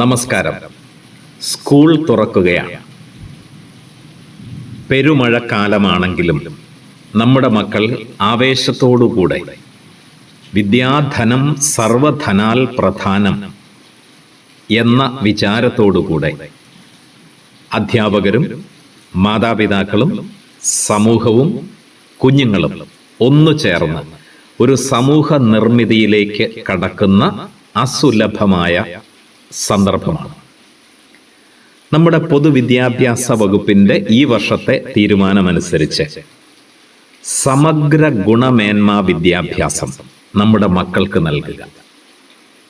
നമസ്കാരം. സ്കൂൾ തുറക്കുകയാണ്. പെരുമഴക്കാലമാണെങ്കിലും നമ്മുടെ മക്കൾ ആവേശത്തോടുകൂടെ വിദ്യാധനം സർവധനാൽ പ്രധാനം എന്ന വിചാരത്തോടുകൂടെ അധ്യാപകരും മാതാപിതാക്കളും സമൂഹവും കുഞ്ഞുങ്ങളും ഒന്നു ചേർന്ന് ഒരു സമൂഹ നിർമ്മിതിയിലേക്ക് കടക്കുന്ന അസുലഭമായ സന്ദർഭമാണ്. നമ്മുടെ പൊതുവിദ്യാഭ്യാസ വകുപ്പിന്റെ ഈ വർഷത്തെ തീരുമാനമനുസരിച്ച് സമഗ്ര ഗുണമേന്മ വിദ്യാഭ്യാസം നമ്മുടെ മക്കൾക്ക് നൽകുക.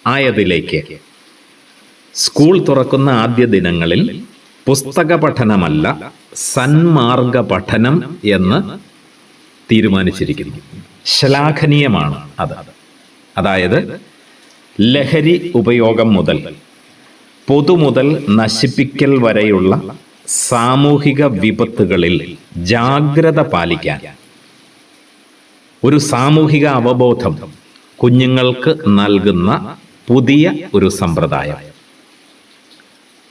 ആയതിലേക്ക് സ്കൂൾ തുറക്കുന്ന ആദ്യ ദിനങ്ങളിൽ പുസ്തക പഠനമല്ല സന്മാർഗ പഠനം എന്ന് തീരുമാനിച്ചിരിക്കുന്നു. ശ്ലാഘനീയമാണ് അത്. അതായത് ലഹരി ഉപയോഗം മുതൽ പൊതു മുതൽ നശിപ്പിക്കൽ വരെയുള്ള സാമൂഹിക വിപത്തുകളിൽ ജാഗ്രത പാലിക്കാൻ. ഒരു സാമൂഹിക അവബോധം കുഞ്ഞുങ്ങൾക്ക് നൽകുന്ന പുതിയ ഒരു സമ്പ്രദായം.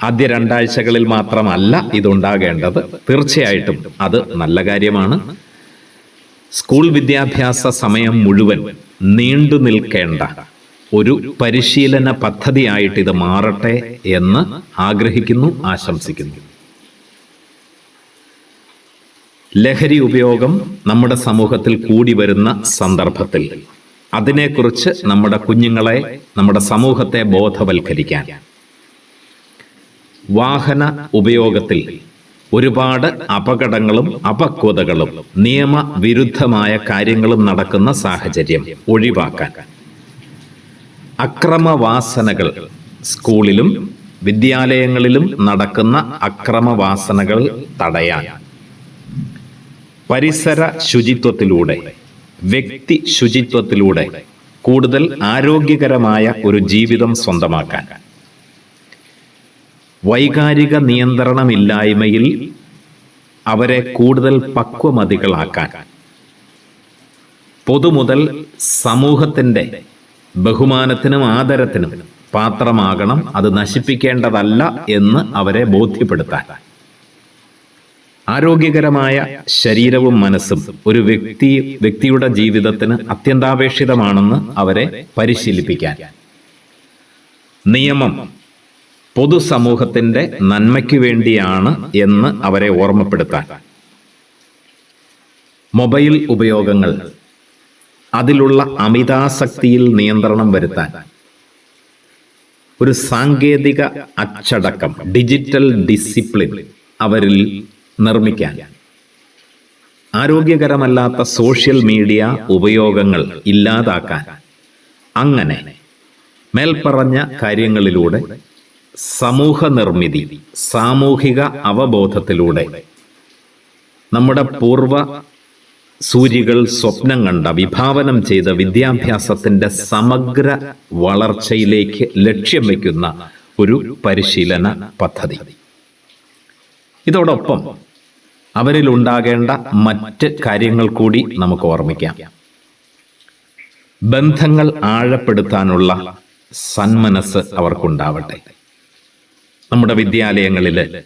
ആദ്യ രണ്ടാഴ്ചകളിൽ മാത്രമല്ല ഇതുണ്ടാകേണ്ടത്. തീർച്ചയായിട്ടും അത് നല്ല കാര്യമാണ്. സ്കൂൾ വിദ്യാഭ്യാസ സമയം മുഴുവൻ നീണ്ടു നിൽക്കേണ്ട ഒരു പരിശീലന പദ്ധതിയായിട്ട് ഇത് മാറട്ടെ എന്ന് ആഗ്രഹിക്കുന്നു ആശംസിക്കുന്നു. ലഹരി ഉപയോഗം നമ്മുടെ സമൂഹത്തിൽ കൂടി വരുന്ന സന്ദർഭത്തിൽ. അതിനെക്കുറിച്ച് നമ്മുടെ കുഞ്ഞുങ്ങളെ നമ്മുടെ സമൂഹത്തെ ബോധവൽക്കരിക്കാൻ. വാഹന ഉപയോഗത്തിൽ ഒരുപാട് അപകടങ്ങളും അപക്വതകളും നിയമവിരുദ്ധമായ കാര്യങ്ങളും നടക്കുന്ന സാഹചര്യം ഒഴിവാക്കാൻ. അക്രമവാസനകൾ. സ്കൂളിലും വിദ്യാലയങ്ങളിലും നടക്കുന്ന അക്രമവാസനകൾ തടയാൻ. പരിസര ശുചിത്വത്തിലൂടെ വ്യക്തി ശുചിത്വത്തിലൂടെ കൂടുതൽ ആരോഗ്യകരമായ ഒരു ജീവിതം സ്വന്തമാക്കാൻ. വൈകാരിക നിയന്ത്രണമില്ലായ്മയിൽ അവരെ കൂടുതൽ പക്വമതികളാക്കാൻ. പൊതുമുതൽ സമൂഹത്തിന്റെ ബഹുമാനത്തിനും ആദരത്തിനും പാത്രമാകണം. അത് നശിപ്പിക്കേണ്ടതല്ല എന്ന് അവരെ ബോധ്യപ്പെടുത്താൻ. ആരോഗ്യകരമായ ശരീരവും മനസ്സും ഒരു വ്യക്തി വ്യക്തിയുടെ ജീവിതത്തിന് അത്യന്താപേക്ഷിതമാണെന്ന് അവരെ പരിശീലിപ്പിക്കാൻ. നിയമം പൊതുസമൂഹത്തിന്റെ നന്മയ്ക്ക് വേണ്ടിയാണ് എന്ന് അവരെ ഓർമ്മപ്പെടുത്താൻ. മൊബൈൽ ഉപയോഗങ്ങൾ അതിലുള്ള അമിതാസക്തിയിൽ നിയന്ത്രണം വരുത്താൻ. ഒരു സാങ്കേതിക അച്ചടക്കം ഡിജിറ്റൽ ഡിസിപ്ലിൻ അവരിൽ നിർമ്മിക്കാൻ. ആരോഗ്യകരമല്ലാത്ത സോഷ്യൽ മീഡിയ ഉപയോഗങ്ങൾ ഇല്ലാതാക്കാൻ. അങ്ങനെ മേൽപ്പറഞ്ഞ കാര്യങ്ങളിലൂടെ സമൂഹ നിർമ്മിതി സാമൂഹിക അവബോധത്തിലൂടെ നമ്മുടെ പൂർവ സൂര്യകൾ സ്വപ്നം കണ്ട വിഭാവനം ചെയ്ത വിദ്യാഭ്യാസത്തിന്റെ സമഗ്ര വളർച്ചയിലേക്ക് ലക്ഷ്യം വയ്ക്കുന്ന ഒരു പരിശീലന പദ്ധതി. ഇതോടൊപ്പം അവരിൽ ഉണ്ടാകേണ്ട മറ്റ് കാര്യങ്ങൾ കൂടി നമുക്ക് ഓർമ്മിക്കാം. ബന്ധങ്ങൾ ആഴപ്പെടുത്താനുള്ള സന്മനസ് അവർക്കുണ്ടാവട്ടെ. നമ്മുടെ വിദ്യാലയങ്ങളിൽ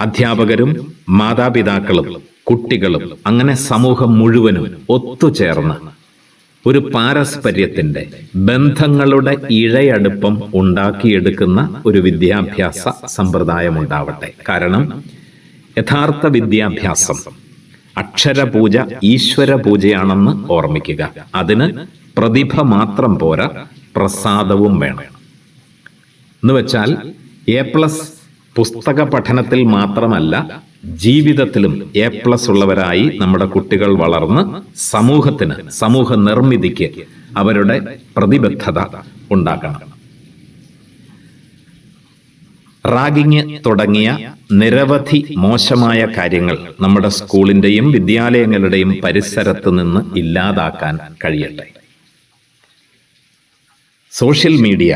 അധ്യാപകരും മാതാപിതാക്കളും കുട്ടികളും അങ്ങനെ സമൂഹം മുഴുവനും ഒത്തുചേർന്ന് ഒരു പാരസ്പര്യത്തിന്റെ ബന്ധങ്ങളുടെ ഇഴയടുപ്പം ഉണ്ടാക്കിയെടുക്കുന്ന ഒരു വിദ്യാഭ്യാസ സമ്പ്രദായം ഉണ്ടാവട്ടെ കാരണം യഥാർത്ഥ വിദ്യാഭ്യാസം അക്ഷരപൂജ ഈശ്വര പൂജയാണെന്ന് ഓർമ്മിക്കുക. അതിന് പ്രതിഭ മാത്രം പോരാ പ്രസാദവും വേണം. എന്ന് വെച്ചാൽ എ പ്ലസ് പുസ്തക പഠനത്തിൽ മാത്രമല്ല ജീവിതത്തിലും എ പ്ലസ് ഉള്ളവരായി നമ്മുടെ കുട്ടികൾ വളർന്ന് സമൂഹത്തിന് സമൂഹ നിർമ്മിതിക്ക് അവരുടെ പ്രതിബദ്ധത ഉണ്ടാക്കണം റാഗിങ് തുടങ്ങിയ നിരവധി മോശമായ കാര്യങ്ങൾ നമ്മുടെ സ്കൂളിന്റെയും വിദ്യാലയങ്ങളുടെയും പരിസരത്ത് നിന്ന് ഇല്ലാതാക്കാൻ കഴിയട്ടെ. സോഷ്യൽ മീഡിയ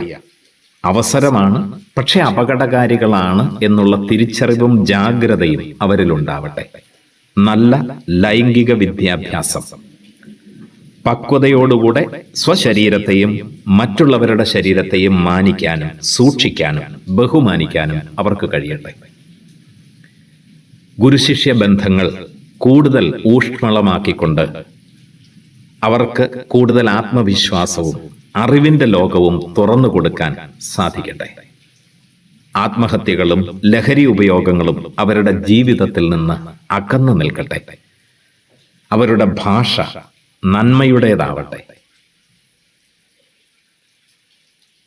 അവസരമാണ് പക്ഷെ അപകടകാരികളാണ് എന്നുള്ള തിരിച്ചറിവും ജാഗ്രതയും അവരിലുണ്ടാവട്ടെ. നല്ല ലൈംഗിക വിദ്യാഭ്യാസം. പക്വതയോടുകൂടെ സ്വശരീരത്തെയും മറ്റുള്ളവരുടെ ശരീരത്തെയും മാനിക്കാനും സൂക്ഷിക്കാനും ബഹുമാനിക്കാനും അവർക്ക് കഴിയട്ടെ. ഗുരുശിഷ്യ ബന്ധങ്ങൾ കൂടുതൽ ഊഷ്മളമാക്കിക്കൊണ്ട് അവർക്ക് കൂടുതൽ ആത്മവിശ്വാസവും അറിവിന്റെ ലോകവും തുറന്നു കൊടുക്കാൻ സാധിക്കട്ടെ. ആത്മഹത്യകളും ലഹരി ഉപയോഗങ്ങളും അവരുടെ ജീവിതത്തിൽ നിന്ന് അകന്നു നിൽക്കട്ടെ. അവരുടെ ഭാഷ നന്മയുടേതാവട്ടെ.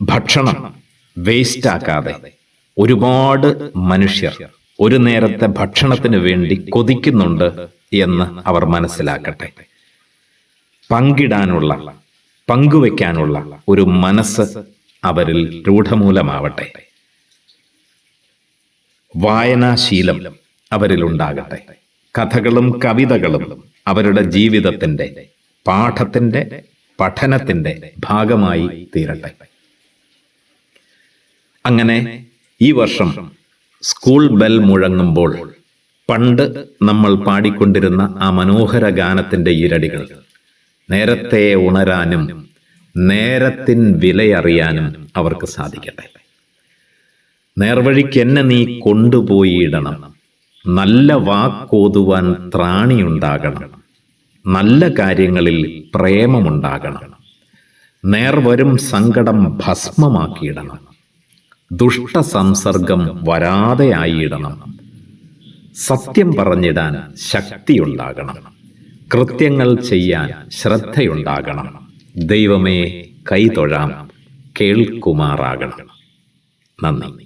ഭക്ഷണം വേസ്റ്റ് ആക്കാതെ ഒരുപാട് മനുഷ്യർ ഒരു നേരത്തെ ഭക്ഷണത്തിന് വേണ്ടി കൊതിക്കുന്നുണ്ട് എന്ന് അവർ മനസ്സിലാക്കട്ടെ. പങ്കിടാനുള്ള പങ്കുവെക്കാനുള്ള ഒരു മനസ്സ് അവരിൽ രൂഢമൂലമാവട്ടെ. വായനാശീലം അവരിലുണ്ടാകട്ടെ. കഥകളും കവിതകളും അവരുടെ ജീവിതത്തിന്റെ പാഠത്തിന്റെ പഠനത്തിന്റെ ഭാഗമായി തീരട്ടെ. അങ്ങനെ ഈ വർഷം സ്കൂൾ ബെൽ മുഴങ്ങുമ്പോൾ പണ്ട് നമ്മൾ പാടിക്കൊണ്ടിരുന്ന ആ മനോഹര ഗാനത്തിന്റെ ഈരടികൾ നേരത്തെ ഉണരാനും നേരത്തിൻ വിലയറിയാനും അവർക്ക് സാധിക്കട്ടെ. നേർവഴിക്ക് എന്നെ നീ കൊണ്ടുപോയിടണം നല്ല വാക്കോതുവാൻ ത്രാണിയുണ്ടാകണം. നല്ല കാര്യങ്ങളിൽ പ്രേമമുണ്ടാകണം. നേർവരും സങ്കടം ഭസ്മമാക്കിയിടണം. ദുഷ്ട സംസർഗം വരാതെയായിടണം സത്യം പറഞ്ഞിടാൻ ശക്തിയുണ്ടാകണം. കൃത്യങ്ങൾ ചെയ്യാൻ ശ്രദ്ധയുണ്ടാകണം. ദൈവമേ കൈതൊഴാം കേൾക്കുമാറാകണം. നന്ദി.